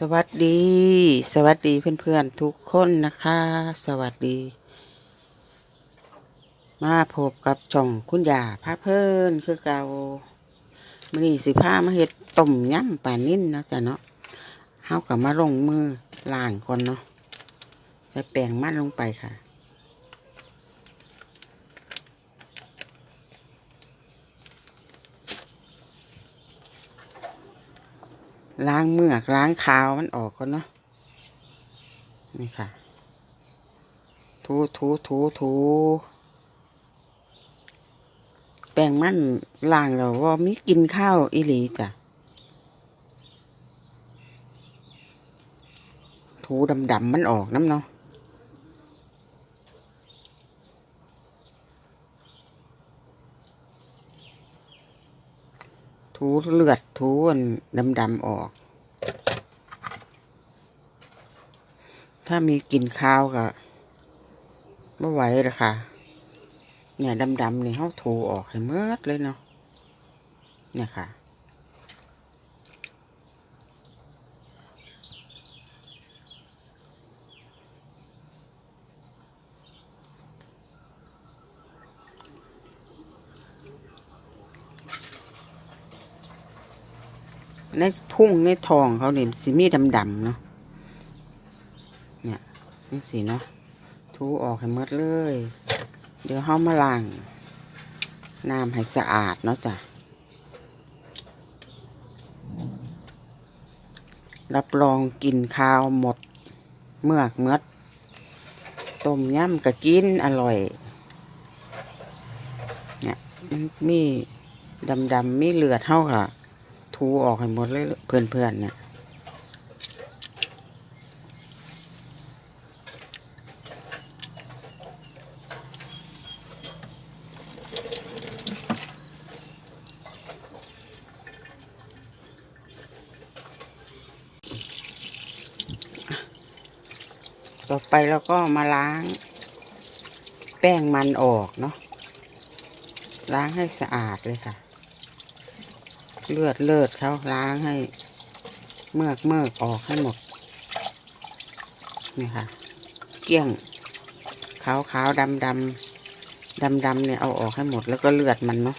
สวัสดี สวัสดีเพื่อนๆทุกคนนะคะ สวัสดี มาพบกับช่องคุณยาพาเพิ่นคือเก่ามื้อนี้สิพามาเห็ดต้มยำปลานิ่นเนาะจ้ะเนาะเฮาก็มาลงมือล้างก่อนเนาะใส่แป้งมันลงไปค่ะ ล้างเมือกล้างคาวมันออกก่อนเนาะนี่ค่ะ ถูถูถูถูแป้งมันล้างแล้วว่ามีกินข้าวอีหลีจ้ะถูดำดำๆมันออกน้ำเนาะ ถูเลือดถูอันดำดำๆออก ถ้ามีกลิ่นคาวก็ไม่ไหวเลยค่ะ เนี่ยดำๆนี่เขาถูออกให้เมื่อเลยเนาะเนี่ยค่ะ ในพุ่งในทองเขาเนี่ยสิมีดำๆเนาะเนี่ยนี่สิเนาะถูออกให้หมดเลย เดี๋ยวเฮามาล้างน้ำให้สะอาดเนาะจ้ะรับรองกินข้าวหมด เมือกเมดต้มยำก็กินอร่อยเนี่ยมันมีดำมีเลือดเท่าค่ะ ถูออกให้หมดเลยเพื่อนๆเนี่ยต่อไปเราก็มาล้าง แป้งมันออกเนาะล้างให้สะอาดเลยค่ะ เลือดเลือดเขาล้างให้ เมือกเมือกออกให้หมด นี่ค่ะ เกลี้ยงขาวขาวดำดำดำดำเนี่ยเอาออกให้หมดแล้วก็เลือดมันเนาะ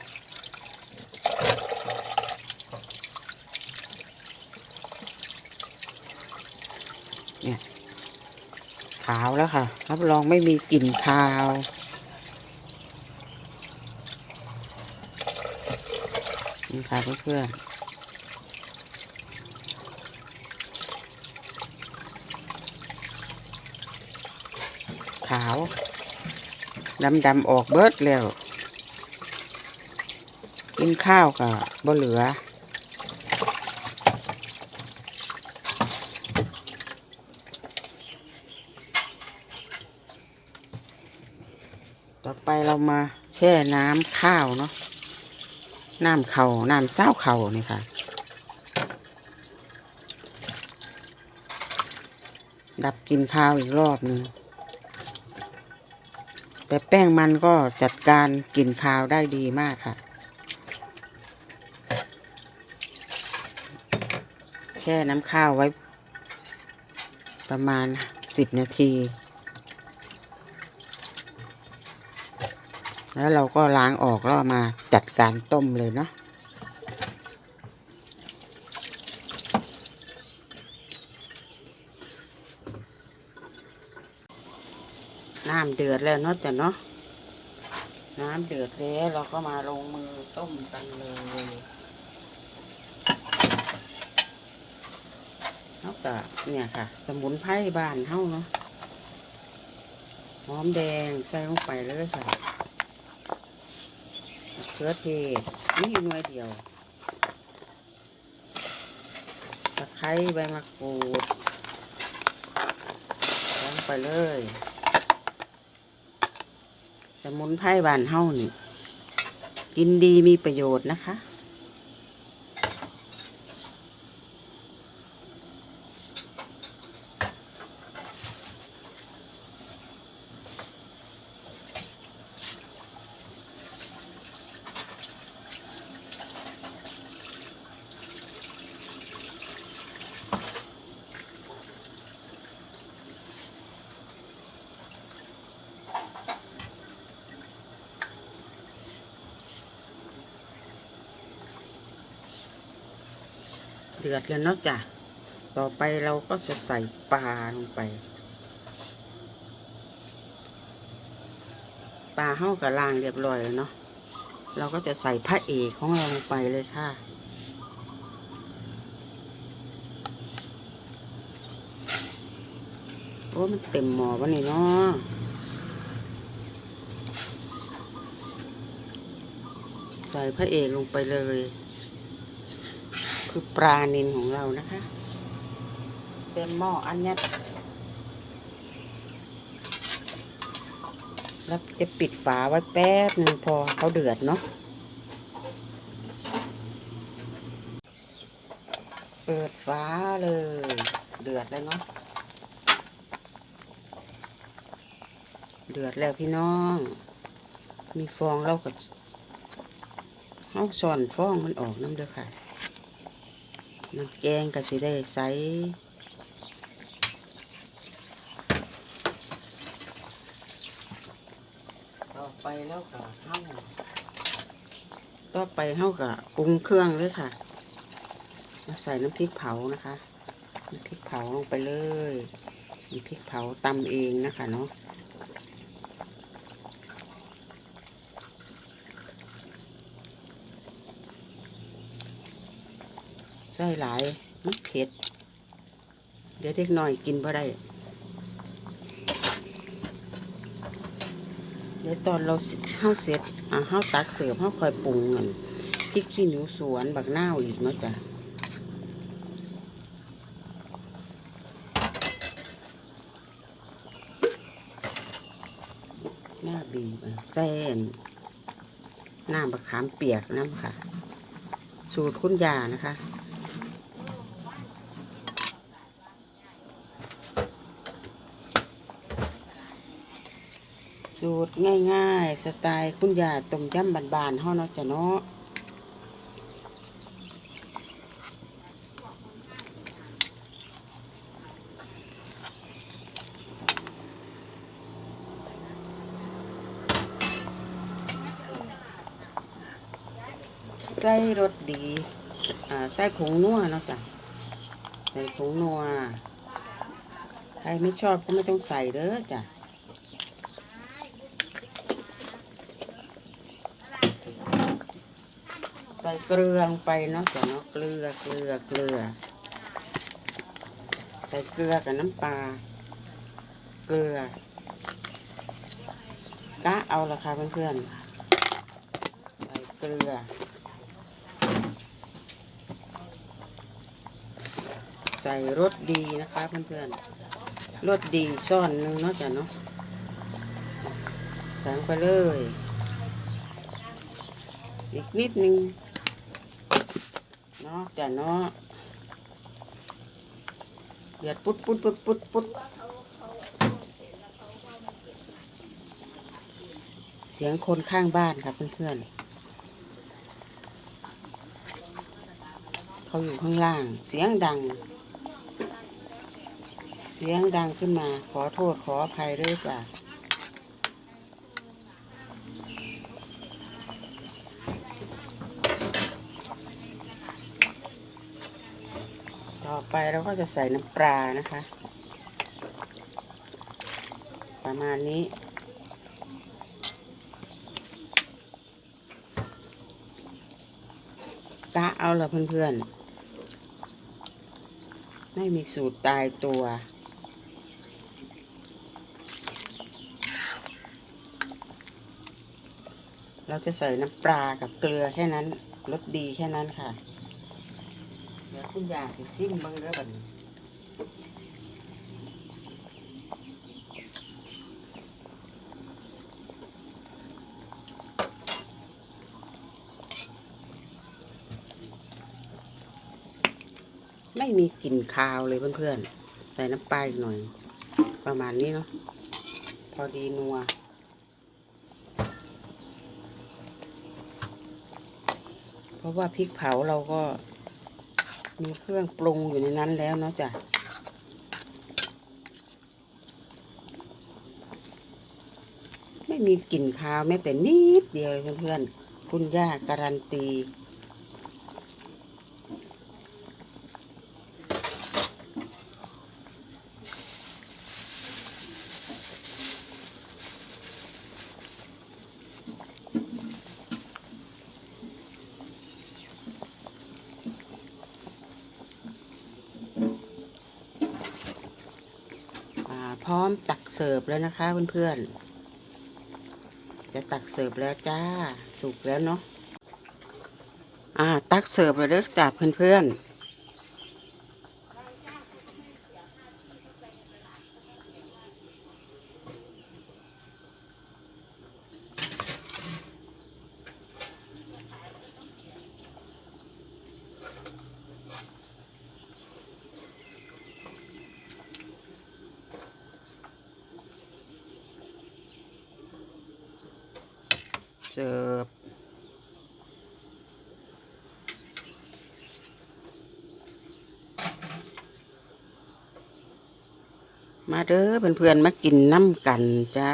เนี่ยขาวแล้วค่ะ รับรองไม่มีกลิ่นคาว ค่ะเพื่อนๆขาวดำดำออกเบิดแล้ว กินข้าวกับบ่เหลือ ต่อไปเรามาแช่น้ำข้าวเนาะ น้ำเขาน้ำเศร้าเขานี่ค่ะ ดับกลินข้าวอีกรอบหนึ่งแต่แป้งมันก็จัดการกลิ่นข้าวได้ดีมากค่ะ แช่น้ำข้าวไว้ ประมาณสิบนาที แล้วเราก็ล้างออกแล้วมาจัดการต้มเลยเนาะน้ำเดือดแล้วเนาะแต่เนาะน้ำเดือดแล้วเราก็มาลงมือต้มกันเลยเท่ากับเนี่ยค่ะ สมุนไพรบ้านเท่าเนาะหอมแดงใส่ลงไปเลยค่ะ เขือเทศนี่หน่วยเดียว ตะไคร้ใบมะกรูดลงไปเลยสมุนไพรบานเฮ้านี่ กินดีมีประโยชน์นะคะ เดือดแล้วเนาะจ้ะ ต่อไปเราก็จะใส่ปลาลงไป ปลาเห่ากับล่างเรียบร้อยแล้วเนาะ เราก็จะใส่พระเอกของเราลงไปเลยค่ะ โอ้มันเต็มหมอวะนี่เนาะใส่พระเอกลงไปเลย คือปลาเนินของเรานะคะเต็มหม้ออันนี้แล้วจะปิดฝาไว้แป๊บหนึ่งพอเขาเดือดเนาะเปิดฝาเลย เดือดแล้วเนาะเดือดแล้วพี่น้อง มีฟองเราก็เอาส่อนฟองมันออกน้ำเด้อค่ะ น้ำแกงก็สิได้ใสต่อไปแล้วก็เฮ้าต่อไปเฮ้ากับปรุงเครื่องเลยค่ะ มาใส่น้ำพริกเผานะคะ น้ำพริกเผาลงไปเลย น้ำพริกเผาตำเองนะคะเนาะ ใส่หลายมันเผ็ด เดี๋ยวเด็กหน่อยกินพอได้ เดี๋ยวตอนเราสิเข้าเสร็จอ่าเข้าตักเสิร์ฟเข้าคอยปรุงเงินพริกขี้หนูสวนบักหน้าอีกเนาะจ้ะหน้าบีบเส้นน้ำบักขามเปียกน้ำค่ะ สูตรคุณยานะคะ สูตรง่ายๆ สไตล์คุณยาต้มยำบานๆเฮาเนาะจ้ะเนาะใส่รสดีอ่าใส่ผงนัวเนาะจ้ะ ใส่ผงนัว ใครไม่ชอบก็ไม่ต้องใส่เด้อจ้ะ ส่เกลือลงไปเนาะจ้ะเนาะเกลือเกลือเกลือ ใส่เกลือกับน้ำปลาเกลือกะเอาละค่ะเพื่อนๆใส่เกลือใส่รสดีนะคะเพื่อนๆรสดีซ่อนหนึงเนาะจ้ะเนาะใส่ไปเลย อีกนิดนึง เนาะจ้ะเนาะเดือดปุ๊ดปุ๊ดปุ๊ดปุ๊ดปุ๊ดเสียงคนข้างบ้านค่ะเพื่อนๆเขาอยู่ข้างล่าง เสียงดัง เสียงดังขึ้นมา ขอโทษขออภัยด้วยจ้ะ ต่อ ไปเราก็จะใส่น้ำปลานะคะ ประมาณนี้กะเอาละเพื่อนๆ ไม่มีสูตรตายตัวเราจะใส่น้ำปลากับเกลือแค่นั้นรสดีแค่นั้นค่ะ คุณยาสิซิมเบิ่งเด้อบัดนี้ไม่มีกลิ่นคาวเลยเพื่อนๆ ใส่น้ำปลาอีกหน่อย ประมาณนี้เนาะ พอดีนัว เพราะว่าพริกเผาเราก็ มีเครื่องปรุงอยู่ในนั้นแล้วเนาะจ้ะไม่มีกลิ่นคาวแม้แต่นิดเดียวเพื่อนๆคุณย่าการันตี พร้อมตักเสิร์ฟแล้วนะคะเพื่อนๆ จะตักเสิร์ฟแล้วจ้า สุกแล้วเนาะ อ่า ตักเสิร์ฟแล้วเด้อจ้าเพื่อนๆ เสิร์ฟมาเด้อเพื่อนๆมากินน้ำกันจ้า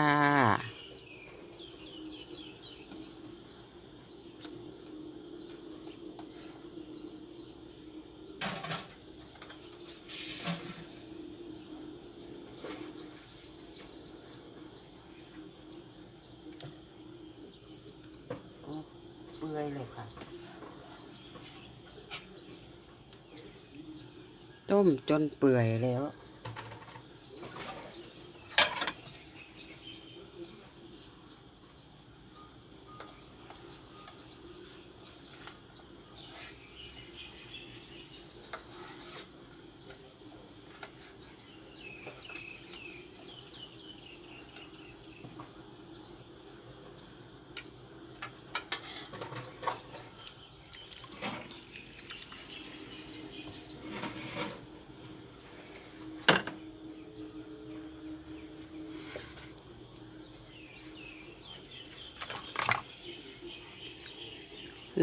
เปื่อยเลยค่ะ ต้ มจนเปื่อยแล้ว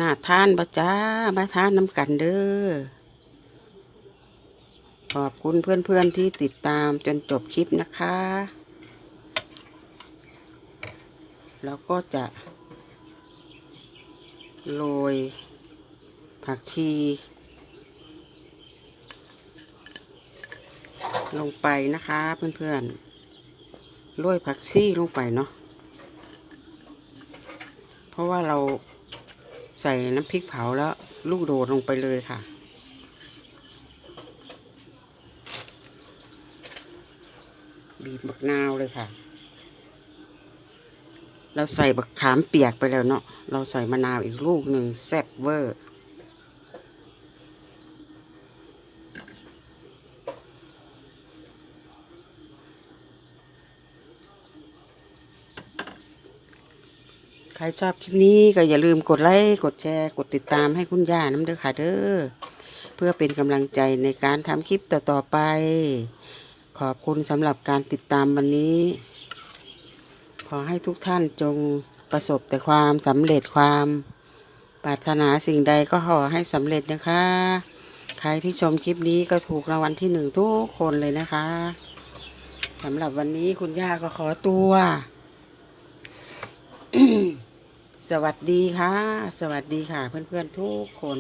น่าทานบะจ้ามาทานน้ำกันเด้อ ขอบคุณเพื่อนๆที่ติดตามจนจบคลิปนะคะ แล้วก็จะ โรย ผักชี ลงไปนะคะเพื่อนๆโรยผักชีลงไปเนาะเพราะว่าเรา ใส่น้ำพริกเผาแล้วลูกโดดลงไปเลยค่ะ บีบบักนาวเลยค่ะ เราใส่บักขามเปียกไปแล้วเนาะเราใส่มะนาวอีกลูกหนึ่งแซ่บเวอร์ ใครชอบคลิปนี้ก็อย่าลืมกดไลค์กดแชร์กดติดตามให้คุณย่าน้ำเด้อค่ะเด้อเพื่อเป็นกำลังใจในการทำคลิปต่อๆไป ขอบคุณสำหรับการติดตามวันนี้ ขอให้ทุกท่านจงประสบแต่ความสำเร็จความปรารถนาสิ่งใดก็ขอให้สำเร็จนะคะ ใครที่ชมคลิปนี้ก็ถูกรางวัลที่หนึ่งทุกคนเลยนะคะสำหรับวันนี้คุณย่าก็ขอตัว สวัสดีค่ะ สวัสดีค่ะเพื่อนๆทุกคน